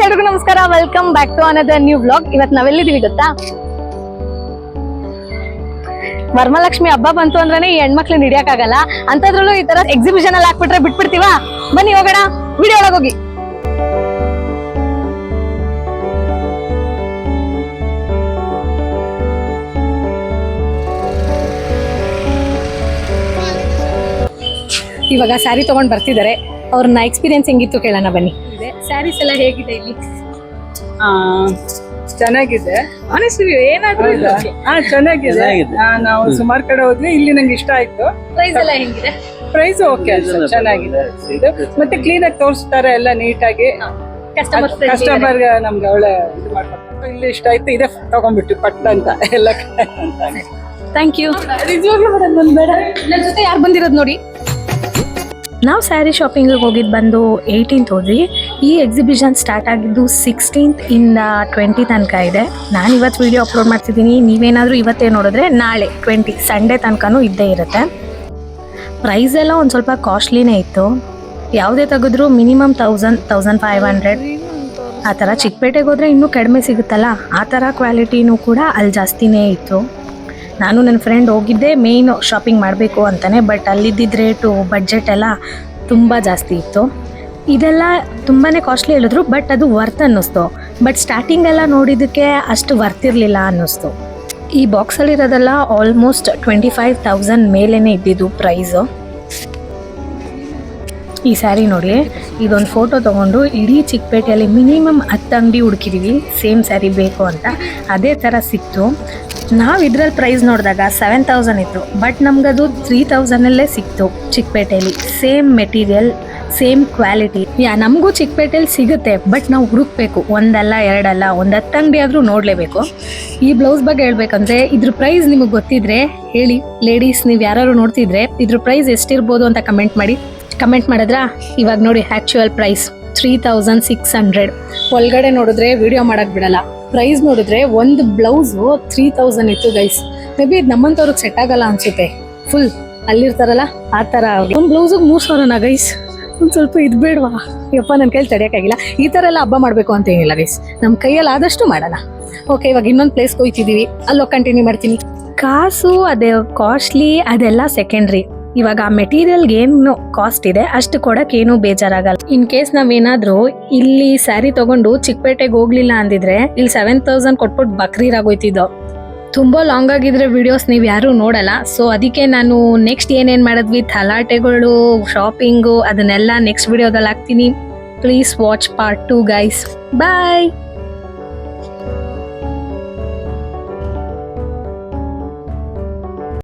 ನಮಸ್ಕಾರ. Welcome back to another new blog ಇವತ್ತು ನಾವೆಲ್ಲಿದ್ದೀವಿ ಗೊತ್ತಾ? ವರಮಲಕ್ಷ್ಮಿ ಹಬ್ಬ ಬಂತು ಅಂದ್ರೆ ಈ ಹೆಣ್ಮಕ್ಳನ್ನ ಹಿಡಿಯಕ್ಕಾಗಲ್ಲ. ಅಂತದ್ರಲ್ಲೂ ಈ ತರ ಎಕ್ಸಿಬಿಷನ್ ಅಲ್ಲಿ ಹಾಕ್ಬಿಟ್ರೆ ಬಿಟ್ಬಿಡ್ತೀವ? ಬನ್ನಿ ಹೋಗೋಣ. ವಿಡಿಯೋ ಒಳಗೆ ಹೋಗಿ. ಇವಾಗ ಸ್ಯಾರಿ ತಗೊಂಡ್ ಬರ್ತಿದ್ದಾರೆ. ಅವ್ರನ್ನ ಎಕ್ಸ್ಪೀರಿಯನ್ಸ್ ಹೆಂಗಿತ್ತು ಕೇಳೋಣ ಬನ್ನಿ. ಸ್ಯಾರೀಸ್ ಎಲ್ಲ ಹೇಗಿದೆ ಇಲ್ಲಿ? ಆ, ಚೆನ್ನಾಗಿದೆ. ಆನೆಸ್ಟ್ಲಿ ಏನಾದ್ರೂ ಇಲ್ಲ. ಹಾ ಚೆನ್ನಾಗಿದೆ. ನಾವು ಸುಮಾರು ಕಡೆ ಹೋದ್ವಿ ಇಲ್ಲಿ ನಂಗೆ ಇಷ್ಟ ಆಯ್ತು. ಪ್ರೈಸ್ ಎಲ್ಲ ಹೆಂಗಿದೆ? ಪ್ರೈಸ್ ಓಕೆ ಚೆನ್ನಾಗಿದೆ. ಇದು ಮತ್ತೆ ಕ್ಲೀನ್ ಆಗಿ ತೋರಿಸ್ತಾರೆ ಎಲ್ಲ ನೀಟಾಗಿ. ಕಸ್ಟಮರ್ ಕಸ್ಟಮರ್ ನಮ್ಗೆ ಒಳ್ಳೆ ಇದು ಮಾಡ್ಕೊಡ್ತಾರೆ. ಇಲ್ಲಿ ಇಷ್ಟ ಆಯ್ತು ಇದೇ ತಗೊಂಡ್ಬಿಟ್ಟು ಪಟ್ಟ ಅಂತ. ಎಲ್ಲ ಥ್ಯಾಂಕ್ ಯು ಬೇಡ. ನನ್ನ ಜೊತೆ ಯಾರು ಬಂದಿರೋದು ನೋಡಿ? ನಾವು ಸ್ಯಾರಿ ಶಾಪಿಂಗಿಗೆ ಹೋಗಿದ್ದು ಬಂದು ಏಯ್ಟೀನ್ತ್ ಹೋದ್ವಿ. ಈ ಎಕ್ಸಿಬಿಷನ್ ಸ್ಟಾರ್ಟ್ ಆಗಿದ್ದು ಸಿಕ್ಸ್ಟೀನ್ತ್ ಇಂದ ಟ್ವೆಂಟಿ ತನಕ ಇದೆ. ನಾನು ಇವತ್ತು ವಿಡಿಯೋ ಅಪ್ಲೋಡ್ ಮಾಡ್ತಿದ್ದೀನಿ. ನೀವೇನಾದರೂ ಇವತ್ತೇ ನೋಡಿದ್ರೆ ನಾಳೆ ಟ್ವೆಂಟಿ ಸಂಡೇ ತನಕನೂ ಇದ್ದೇ ಇರುತ್ತೆ. ಪ್ರೈಸ್ ಎಲ್ಲ ಒಂದು ಸ್ವಲ್ಪ ಕಾಸ್ಟ್ಲಿನೇ ಇತ್ತು. ಯಾವುದೇ ತೆಗೆದ್ರೂ minimum thousand thousand five hundred ಆ ಥರ ಚಿಕ್ಕಪೇಟೆಗೆ ಹೋದರೆ ಇನ್ನೂ ಕಡಿಮೆ ಸಿಗುತ್ತಲ್ಲ? ಆ ಥರ ಕ್ವಾಲಿಟಿನೂ ಕೂಡ ಅಲ್ಲಿ ಜಾಸ್ತಿನೇ ಇತ್ತು. ನಾನು ನನ್ನ ಫ್ರೆಂಡ್ ಹೋಗಿದ್ದೆ ಮೇಯ್ನು ಶಾಪಿಂಗ್ ಮಾಡಬೇಕು ಅಂತಲೇ ಬಟ್ ಅಲ್ಲಿದ್ದಿದ್ದ ರೇಟು ಬಜೆಟ್ ಎಲ್ಲ ತುಂಬ ಜಾಸ್ತಿ ಇತ್ತು. ಇದೆಲ್ಲ ತುಂಬಾ ಕಾಸ್ಟ್ಲಿ ಹೇಳಿದ್ರು ಬಟ್ ಅದು ವರ್ತ್ ಅನ್ನಿಸ್ತು. ಬಟ್ ಸ್ಟಾರ್ಟಿಂಗ್ ಎಲ್ಲ ನೋಡಿದ್ದಕ್ಕೆ ಅಷ್ಟು ವರ್ತ್ ಇರಲಿಲ್ಲ ಅನ್ನಿಸ್ತು. ಈ ಬಾಕ್ಸಲ್ಲಿರೋದೆಲ್ಲ ಆಲ್ಮೋಸ್ಟ್ ಟ್ವೆಂಟಿ ಫೈವ್ ತೌಸಂಡ್ ಮೇಲೇ ಇದ್ದಿದ್ದು ಪ್ರೈಸು ಈ ಸ್ಯಾರಿ ನೋಡಿ ಇದೊಂದು ಫೋಟೋ ತೊಗೊಂಡು ಇಡೀ ಚಿಕ್ಕಪೇಟೆಯಲ್ಲಿ ಮಿನಿಮಮ್ ಹತ್ತು ಅಂಗಡಿ ಹುಡುಕಿದೀವಿ ಸೇಮ್ ಸ್ಯಾರಿ ಬೇಕು ಅಂತ. ಅದೇ ಥರ ಸಿಕ್ತು. ನಾವು ಇದ್ರಲ್ಲಿ ಪ್ರೈಸ್ ನೋಡಿದಾಗ ಸೆವೆನ್ ತೌಸಂಡ್ ಇತ್ತು ಬಟ್ ನಮಗದು ತ್ರೀ ತೌಸಂಡಲ್ಲೇ ಸಿಕ್ತು ಚಿಕ್ಕಪೇಟೆಯಲ್ಲಿ same material same quality yeah, ನಮಗೂ ಚಿಕ್ಕಪೇಟೆಯಲ್ಲಿ ಸಿಗುತ್ತೆ ಬಟ್ ನಾವು ಹುಡುಕ್ಬೇಕು. ಒಂದಲ್ಲ, ಎರಡಲ್ಲ, ಒಂದು ಹತ್ತು ಅಂಗಡಿ ಆದರೂ ನೋಡಲೇಬೇಕು. ಈ ಬ್ಲೌಸ್ ಬಗ್ಗೆ ಹೇಳ್ಬೇಕಂದ್ರೆ, ಇದ್ರ ಪ್ರೈಸ್ ನಿಮಗೆ ಗೊತ್ತಿದ್ರೆ ಹೇಳಿ. ಲೇಡೀಸ್ ನೀವು ಯಾರು ನೋಡ್ತಿದ್ರೆ, ಇದ್ರ ಪ್ರೈಸ್ ಎಷ್ಟಿರ್ಬೋದು ಅಂತ ಕಮೆಂಟ್ ಮಾಡಿ. ಕಮೆಂಟ್ ಮಾಡಿದ್ರಾ? ಇವಾಗ ನೋಡಿ actual price three thousand six hundred ಒಳಗಡೆ ನೋಡಿದ್ರೆ ವಿಡಿಯೋ ಮಾಡೋಕ್ಕೆ ಬಿಡಲ್ಲ. ಪ್ರೈಸ್ ನೋಡಿದ್ರೆ ಒಂದು ಬ್ಲೌಸು ತ್ರೀ ತೌಸಂಡ್ ಇತ್ತು ಗೈಸ್ ಮೇ ಬಿ ಇದು ನಮ್ಮಂತವ್ರಿಗೆ ಸೆಟ್ ಆಗಲ್ಲ ಅನ್ಸುತ್ತೆ. ಫುಲ್ ಅಲ್ಲಿರ್ತಾರಲ್ಲ, ಆ ಥರ ಒಂದು ಬ್ಲೌಸಿಗೆ ಮೂರು ಸಾವಿರನ ಗೈಸ್ ಒಂದು ಸ್ವಲ್ಪ ಇದು ಬೇಡವಾ? ಯಪ್ಪ ನನ್ನ ಕೈಲಿ ತಡೆಯೋಕ್ಕಾಗಿಲ್ಲ ಈ ಥರ ಎಲ್ಲ ಹಬ್ಬ ಮಾಡಬೇಕು ಅಂತ ಏನಿಲ್ಲ ಗೈಸ್ ನಮ್ಮ ಕೈಯಲ್ಲಿ ಆದಷ್ಟು ಮಾಡೋಣ ಓಕೆ ಇವಾಗ ಇನ್ನೊಂದು ಪ್ಲೇಸ್ಗೆ ಹೋಗ್ತಿದ್ದೀವಿ ಅಲ್ಲೋಗಿ ಕಂಟಿನ್ಯೂ ಮಾಡ್ತೀನಿ. ಕಾಸು, ಅದೇ ಕಾಸ್ಟ್ಲಿ ಅದೆಲ್ಲ ಸೆಕೆಂಡ್ರಿ ಇವಾಗ ಆ ಮೆಟೀರಿಯಲ್ಗೆ ಏನು ಕಾಸ್ಟ್ ಇದೆ, ಅಷ್ಟು ಕೊಡಕ್ ಏನು ಬೇಜಾರಾಗಲ್ಲ. ಇನ್ ಕೇಸ್ ನಾವೇನಾದ್ರೂ ಇಲ್ಲಿ ಸ್ಯಾರಿ ತಗೊಂಡು ಚಿಕ್ಕಪೇಟೆಗೆ ಹೋಗ್ಲಿಲ್ಲ ಅಂದಿದ್ರೆ ಇಲ್ಲಿ ಸೆವೆನ್ ತೌಸಂಡ್ ಕೊಟ್ಬಿಟ್ಟು ಬಕ್ರೀರ್ ಆಗೋಯ್ತಿದ್ದೋ ತುಂಬ ಲಾಂಗ್ ಆಗಿದ್ರೆ ವಿಡಿಯೋಸ್ ನೀವು ಯಾರೂ ನೋಡಲ್ಲ ಸೊ ಅದಕ್ಕೆ ನಾನು ನೆಕ್ಸ್ಟ್ ಏನೇನು ಮಾಡಿದ್ವಿ, ತಲಾಟೆಗಳು ಶಾಪಿಂಗು ಅದನ್ನೆಲ್ಲ ನೆಕ್ಸ್ಟ್ ವಿಡಿಯೋದಲ್ಲಿ ಹಾಕ್ತೀನಿ. Please watch part two guys bye